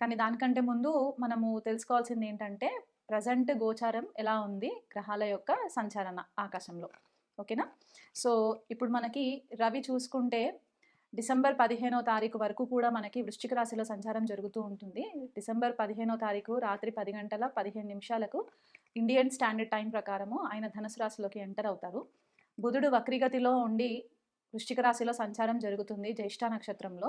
కానీ దానికంటే ముందు మనము తెలుసుకోవాల్సింది ఏంటంటే ప్రజెంట్ గోచారం ఎలా ఉంది గ్రహాల యొక్క సంచారణ ఆకాశంలో. ఓకేనా? సో ఇప్పుడు మనకి రవి చూసుకుంటే డిసెంబర్ పదిహేనో తారీఖు వరకు కూడా మనకి వృశ్చిక రాశిలో సంచారం జరుగుతూ ఉంటుంది. డిసెంబర్ పదిహేనో తారీఖు రాత్రి పది గంటల పదిహేను నిమిషాలకు ఇండియన్ స్టాండర్డ్ టైం ప్రకారము ఆయన ధనుసు రాశిలోకి ఎంటర్ అవుతారు. బుధుడు వక్రిగతిలో ఉండి వృశ్చిక రాశిలో సంచారం జరుగుతుంది జ్యేష్ఠ నక్షత్రంలో.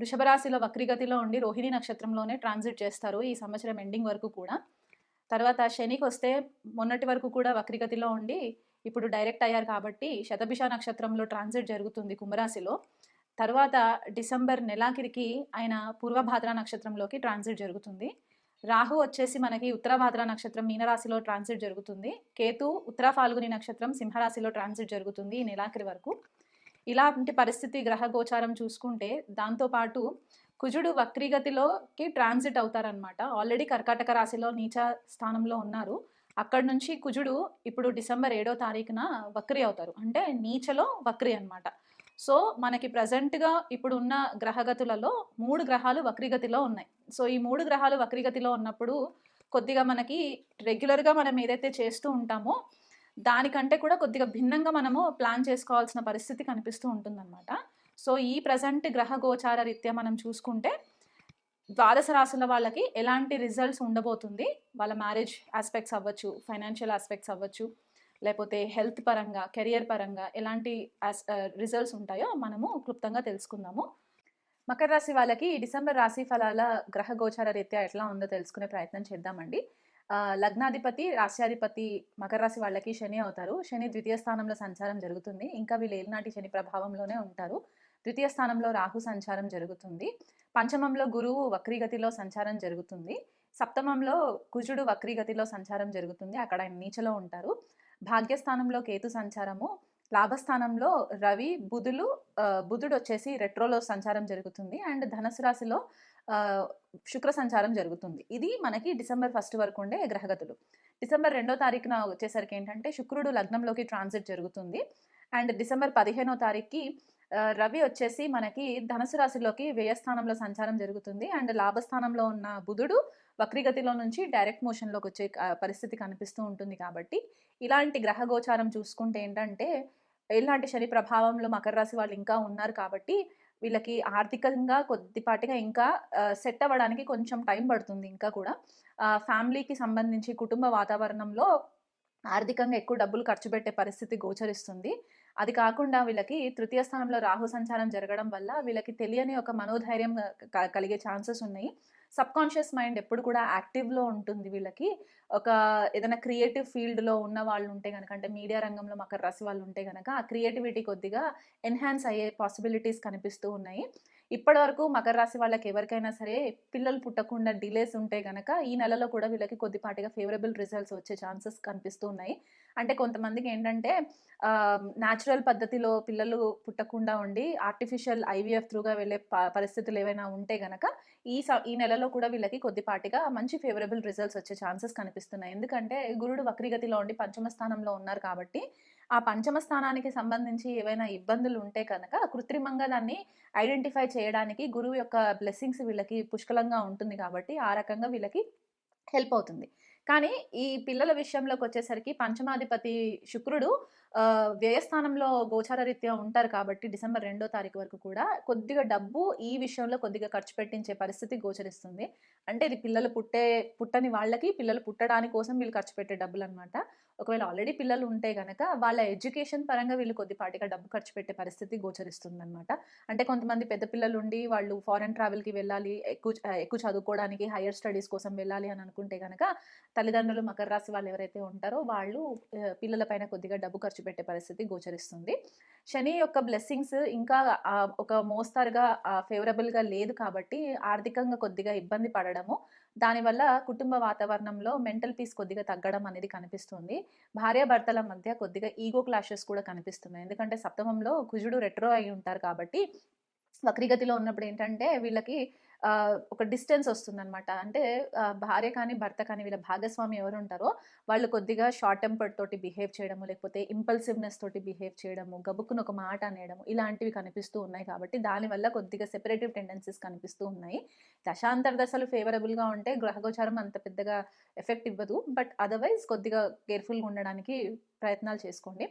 వృషభరాశిలో వక్రిగతిలో ఉండి రోహిణి నక్షత్రంలోనే ట్రాన్సిట్ చేస్తారు ఈ సంవత్సరం ఎండింగ్ వరకు కూడా. తర్వాత శనికి వస్తే మొన్నటి వరకు కూడా వక్రిగతిలో ఉండి ఇప్పుడు డైరెక్ట్ అయ్యారు కాబట్టి శతభిష నక్షత్రంలో ట్రాన్సిట్ జరుగుతుంది కుంభరాశిలో. తర్వాత డిసెంబర్ నెలాఖరికి ఆయన పూర్వభాద్ర నక్షత్రంలోకి ట్రాన్సిట్ జరుగుతుంది. రాహు వచ్చేసి మనకి ఉత్తరభాద్ర నక్షత్రం మీనరాశిలో ట్రాన్సిట్ జరుగుతుంది. కేతు ఉత్తర ఫాల్గుని నక్షత్రం సింహరాశిలో ట్రాన్సిట్ జరుగుతుంది ఈ నెలాఖరి వరకు. ఇలాంటి పరిస్థితి గ్రహ గోచారం చూసుకుంటే దాంతోపాటు కుజుడు వక్రీగతిలోకి ట్రాన్సిట్ అవుతారనమాట ఆల్రెడీ కర్కాటక రాశిలో నీచ స్థానంలో ఉన్నారు. అక్కడ నుంచి కుజుడు ఇప్పుడు డిసెంబర్ ఏడో తారీఖున వక్రి అవుతారు. అంటే నీచలో వక్రి అన్నమాట. సో మనకి ప్రజెంట్గా ఇప్పుడు ఉన్న గ్రహగతులలో మూడు గ్రహాలు వక్రీగతిలో ఉన్నాయి. సో ఈ మూడు గ్రహాలు వక్రీగతిలో ఉన్నప్పుడు కొద్దిగా మనకి రెగ్యులర్గా మనం ఏదైతే చేస్తూ ఉంటామో దానికంటే కూడా కొద్దిగా భిన్నంగా మనము ప్లాన్ చేసుకోవాల్సిన పరిస్థితి కనిపిస్తూ ఉంటుందన్నమాట. సో ఈ ప్రజెంట్ గ్రహ గోచార రీత్యా మనం చూసుకుంటే ద్వాదశ రాశుల వాళ్ళకి ఎలాంటి రిజల్ట్స్ ఉండబోతుంది? వాళ్ళ మ్యారేజ్ ఆస్పెక్ట్స్ అవ్వచ్చు ఫైనాన్షియల్ ఆస్పెక్ట్స్ అవ్వచ్చు లేకపోతే హెల్త్ పరంగా కెరియర్ పరంగా ఎలాంటి రిజల్ట్స్ ఉంటాయో మనము క్లుప్తంగా తెలుసుకుందాము. మకర రాశి వాళ్ళకి ఈ డిసెంబర్ రాశి ఫలాల గ్రహ గోచార రీత్యా ఎట్లా ఉందో తెలుసుకునే ప్రయత్నం చేద్దామండి. లగ్నాధిపతి రాశ్యాధిపతి మకర రాశి వాళ్ళకి శని అవుతారు. శని ద్వితీయ స్థానంలో సంచారం జరుగుతుంది. ఇంకా వీళ్ళు ఏలినాటి శని ప్రభావంలోనే ఉంటారు. ద్వితీయ స్థానంలో రాహు సంచారం జరుగుతుంది. పంచమంలో గురువు వక్రీగతిలో సంచారం జరుగుతుంది. సప్తమంలో కుజుడు వక్రీగతిలో సంచారం జరుగుతుంది. అక్కడ ఆయన నీచలో ఉంటారు. భాగ్యస్థానంలో కేతు సంచారము. లాభస్థానంలో రవి బుధులు బుధుడు వచ్చేసి రెట్రోలో సంచారం జరుగుతుంది. అండ్ ధనుసు రాశిలో శుక్ర సంచారం జరుగుతుంది. ఇది మనకి డిసెంబర్ ఫస్ట్ వరకు ఉండే గ్రహగతులు. డిసెంబర్ రెండో తారీఖున వచ్చేసరికి ఏంటంటే శుక్రుడు లగ్నంలోకి ట్రాన్సిట్ జరుగుతుంది. అండ్ డిసెంబర్ పదిహేనో తారీఖుకి రవి వచ్చేసి మనకి ధనుసు రాశిలోకి వ్యయస్థానంలో సంచారం జరుగుతుంది. అండ్ లాభస్థానంలో ఉన్న బుధుడు వక్రిగతిలో నుంచి డైరెక్ట్ మోషన్లోకి వచ్చే పరిస్థితి కనిపిస్తూ ఉంటుంది కాబట్టి ఇలాంటి గ్రహ గోచారం చూసుకుంటే ఏంటంటే ఇలాంటి శని ప్రభావంలో మకర రాశి వాళ్ళు ఇంకా ఉన్నారు కాబట్టి వీళ్ళకి ఆర్థికంగా కొద్దిపాటిగా ఇంకా సెట్ అవ్వడానికి కొంచెం టైం పడుతుంది ఇంకా కూడా. ఫ్యామిలీకి సంబంధించి కుటుంబ వాతావరణంలో ఆర్థికంగా ఎక్కువ డబ్బులు ఖర్చు పెట్టే పరిస్థితి గోచరిస్తుంది. అది కాకుండా వీళ్ళకి తృతీయ స్థానంలో రాహు సంచారం జరగడం వల్ల వీళ్ళకి తెలియని ఒక మనోధైర్యం క- కలిగే ఛాన్సెస్ ఉన్నాయి. సబ్ కాన్షియస్ మైండ్ ఎప్పుడు కూడా యాక్టివ్లో ఉంటుంది వీళ్ళకి. ఒక ఏదైనా క్రియేటివ్ ఫీల్డ్లో ఉన్న వాళ్ళు ఉంటే కనుక అంటే మీడియా రంగంలో మకర రాశి వాళ్ళు ఉంటే కనుక ఆ క్రియేటివిటీ కొద్దిగా ఎన్హాన్స్ అయ్యే పాసిబిలిటీస్ కనిపిస్తూ ఉన్నాయి. ఇప్పటివరకు మకర రాశి వాళ్ళకి ఎవరికైనా సరే పిల్లలు పుట్టకుండా డిలేస్ ఉంటే కనుక ఈ నెలలో కూడా వీళ్ళకి కొద్దిపాటిగా ఫేవరబుల్ రిజల్ట్స్ వచ్చే ఛాన్సెస్ కనిపిస్తూ ఉన్నాయి. అంటే కొంతమందికి ఏంటంటే న్యాచురల్ పద్ధతిలో పిల్లలు పుట్టకుండా ఉండి ఆర్టిఫిషియల్ ఐవీఎఫ్ త్రూగా వెళ్ళే ప- పరిస్థితులు ఏవైనా ఉంటే గనక ఈ స- ఈ నెలలో కూడా వీళ్ళకి కొద్దిపాటిగా మంచి ఫేవరబుల్ రిజల్ట్స్ వచ్చే ఛాన్సెస్ కనిపిస్తున్నాయి. ఎందుకంటే గురుడు వక్రిగతిలో ఉండి పంచమ స్థానంలో ఉన్నారు కాబట్టి ఆ పంచమ స్థానానికి సంబంధించి ఏవైనా ఇబ్బందులు ఉంటే కనుక కృత్రిమంగా దాన్ని ఐడెంటిఫై చేయడానికి గురువు యొక్క బ్లెస్సింగ్స్ వీళ్ళకి పుష్కలంగా ఉంటుంది కాబట్టి ఆ రకంగా వీళ్ళకి హెల్ప్ అవుతుంది. కానీ ఈ పిల్లల విషయంలోకి వచ్చేసరికి పంచమాధిపతి శుక్రుడు వ్యయస్థానంలో గోచార రీత్యా ఉంటారు కాబట్టి డిసెంబర్ రెండో తారీఖు వరకు కూడా కొద్దిగా డబ్బు ఈ విషయంలో కొద్దిగా ఖర్చు పెట్టించే పరిస్థితి గోచరిస్తుంది. అంటే ఇది పిల్లలు పుట్టే పుట్టని వాళ్ళకి పిల్లలు పుట్టడానికి కోసం వీళ్ళు ఖర్చు పెట్టే డబ్బులు అనమాట ఒకవేళ ఆల్రెడీ పిల్లలు ఉంటే కనుక వాళ్ళ ఎడ్యుకేషన్ పరంగా వీళ్ళు కొద్దిపాటిగా డబ్బు ఖర్చు పెట్టే పరిస్థితి గోచరిస్తుంది అనమాట అంటే కొంతమంది పెద్ద పిల్లలు ఉండి వాళ్ళు ఫారెన్ ట్రావెల్కి వెళ్ళాలి ఎక్కువ ఎక్కువ చదువుకోవడానికి హైయర్ స్టడీస్ కోసం వెళ్ళాలి అని అనుకుంటే కనుక తల్లిదండ్రులు మకర రాశి వాళ్ళు ఎవరైతే ఉంటారో వాళ్ళు పిల్లల పిల్లలపైన కొద్దిగా డబ్బు ఖర్చు పెట్టే పరిస్థితి గోచరిస్తుంది. శని యొక్క బ్లెస్సింగ్స్ ఇంకా ఒక మోస్తారుగా ఫేవరబుల్గా లేదు కాబట్టి ఆర్థికంగా కొద్దిగా ఇబ్బంది పడడము దానివల్ల కుటుంబ వాతావరణంలో మెంటల్ పీస్ కొద్దిగా తగ్గడం అనేది కనిపిస్తుంది. భార్యాభర్తల మధ్య కొద్దిగా ఈగో క్లాషెస్ కూడా కనిపిస్తున్నాయి. ఎందుకంటే సప్తమంలో కుజుడు రెట్రో అయి ఉంటారు కాబట్టి వక్రీగతిలో ఉన్నప్పుడు ఏంటంటే వీళ్ళకి ఒక డిస్టెన్స్ వస్తుందన్నమాట. అంటే భార్య కానీ భర్త కానీ వీళ్ళ భాగస్వామి ఎవరు ఉంటారో వాళ్ళు కొద్దిగా షార్ట్ టెంపర్ తోటి బిహేవ్ చేయడము లేకపోతే ఇంపల్సివ్నెస్ తోటి బిహేవ్ చేయడము గబుక్కున ఒక మాట అనేయడము ఇలాంటివి కనిపిస్తూ ఉన్నాయి కాబట్టి దానివల్ల కొద్దిగా సెపరేటివ్ టెండెన్సీస్ కనిపిస్తూ ఉన్నాయి. దశాంతర దశలు ఫేవరబుల్గా ఉంటే గ్రహగోచారం అంత పెద్దగా ఎఫెక్ట్ ఇవ్వదు. బట్ అదర్వైజ్ కొద్దిగా కేర్ఫుల్గా ఉండడానికి ప్రయత్నాలు చేసుకోండి.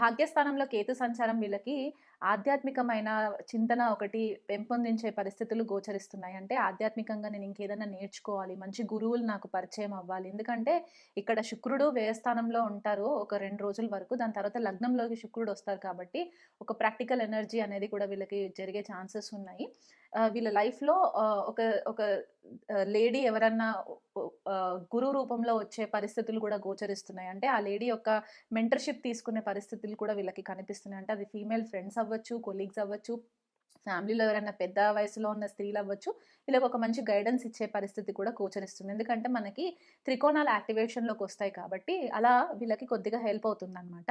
భాగ్యస్థానంలో కేతు సంచారం వీళ్ళకి ఆధ్యాత్మికమైన చింతన ఒకటి పెంపొందించే పరిస్థితులు గోచరిస్తున్నాయి. అంటే ఆధ్యాత్మికంగా నేను ఇంకేదైనా నేర్చుకోవాలి మంచి గురువులు నాకు పరిచయం అవ్వాలి. ఎందుకంటే ఇక్కడ శుక్రుడు వ్యయస్థానంలో ఉంటారు ఒక రెండు రోజుల వరకు. దాని తర్వాత లగ్నంలోకి శుక్రుడు వస్తారు కాబట్టి ఒక ప్రాక్టికల్ ఎనర్జీ అనేది కూడా వీళ్ళకి జరిగే ఛాన్సెస్ ఉన్నాయి. వీళ్ళ లైఫ్లో ఒక ఒక లేడీ ఎవరన్నా గురు రూపంలో వచ్చే పరిస్థితులు కూడా గోచరిస్తున్నాయి. అంటే ఆ లేడీ యొక్క మెంటర్షిప్ తీసుకునే పరిస్థితులు కూడా వీళ్ళకి కనిపిస్తున్నాయి. అంటే అది ఫీమేల్ ఫ్రెండ్స్ అవ్వచ్చు కొలీగ్స్ అవ్వచ్చు ఫ్యామిలీలో ఎవరైనా పెద్ద వయసులో ఉన్న స్త్రీలు అవ్వచ్చు ఇలా ఒక మంచి గైడెన్స్ ఇచ్చే పరిస్థితి కూడా కోచరిస్తుంది ఎందుకంటే మనకి త్రికోణాలు యాక్టివేషన్లోకి వస్తాయి కాబట్టి అలా వీళ్ళకి కొద్దిగా హెల్ప్ అవుతుంది అనమాట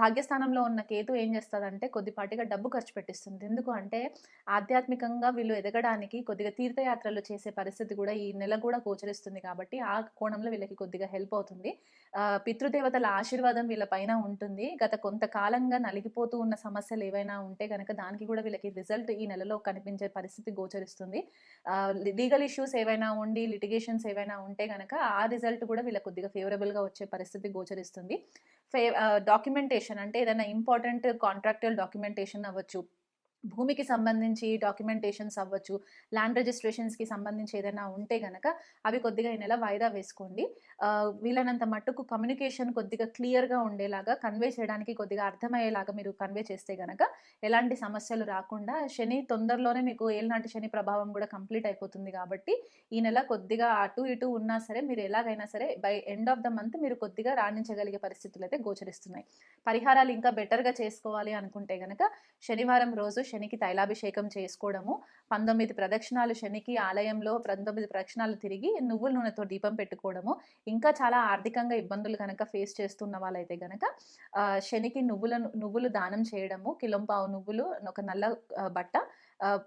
భాగ్యస్థానంలో ఉన్న కేతు ఏం చేస్తుందంటే కొద్దిపాటిగా డబ్బు ఖర్చు పెట్టిస్తుంది. ఎందుకు అంటే ఆధ్యాత్మికంగా వీళ్ళు ఎదగడానికి కొద్దిగా తీర్థయాత్రలు చేసే పరిస్థితి కూడా ఈ నెల కూడా గోచరిస్తుంది కాబట్టి ఆ కోణంలో వీళ్ళకి కొద్దిగా హెల్ప్ అవుతుంది. పితృదేవతల ఆశీర్వాదం వీళ్ళ పైన ఉంటుంది. గత కొంతకాలంగా నలిగిపోతూ ఉన్న సమస్యలు ఏవైనా ఉంటే కనుక దానికి కూడా వీళ్ళకి రిజల్ట్ ఈ నెలలో కనిపించే పరిస్థితి గోచరిస్తుంది. లీగల్ ఇష్యూస్ ఏవైనా ఉండి లిటిగేషన్స్ ఏవైనా ఉంటే కనుక ఆ రిజల్ట్ కూడా వీళ్ళకి కొద్దిగా ఫేవరబుల్గా వచ్చే పరిస్థితి గోచరిస్తుంది. ఫే డాక్యుమెంటేషన్ అంటే ఏదైనా ఇంపార్టెంట్ కాంట్రాక్టువల్ డాక్యుమెంటేషన్ అవ్వచ్చు. భూమికి సంబంధించి డాక్యుమెంటేషన్స్ అవ్వచ్చు ల్యాండ్ రిజిస్ట్రేషన్స్కి సంబంధించి ఏదైనా ఉంటే గనక అవి కొద్దిగా ఈ నెల వాయిదా వేసుకోండి. వీలైనంత మట్టుకు కమ్యూనికేషన్ కొద్దిగా క్లియర్గా ఉండేలాగా కన్వే చేయడానికి కొద్దిగా అర్థమయ్యేలాగా మీరు కన్వే చేస్తే గనక ఎలాంటి సమస్యలు రాకుండా శని తొందరలోనే మీకు ఏలనాటి శని ప్రభావం కూడా కంప్లీట్ అయిపోతుంది కాబట్టి ఈ నెల కొద్దిగా అటు ఇటు ఉన్నా సరే మీరు ఎలాగైనా సరే by end of the month మీరు కొద్దిగా రాణించగలిగే పరిస్థితులు అయితే గోచరిస్తున్నాయి. పరిహారాలు ఇంకా బెటర్గా చేసుకోవాలి అనుకుంటే గనక శనివారం రోజు శనికి తైలాభిషేకం చేసుకోవడము పంతొమ్మిది ప్రదక్షిణాలు శనికి ఆలయంలో పంతొమ్మిది ప్రదక్షిణాలు తిరిగి నువ్వుల నూనెతో దీపం పెట్టుకోవడము. ఇంకా చాలా ఆర్థికంగా ఇబ్బందులు కనుక ఫేస్ చేస్తున్న వాళ్ళైతే కనుక శనికి నువ్వులను నువ్వులు దానం చేయడము కిలంపావు నువ్వులు ఒక నల్ల బట్ట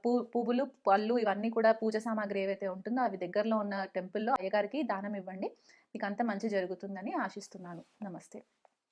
పూ పువ్వులు పళ్ళు ఇవన్నీ కూడా పూజ సామాగ్రి ఏవైతే ఉంటుందో అవి దగ్గరలో ఉన్న టెంపుల్లో అయ్యగారికి దానం ఇవ్వండి. మీకు అంత మంచి జరుగుతుందని ఆశిస్తున్నాను. నమస్తే.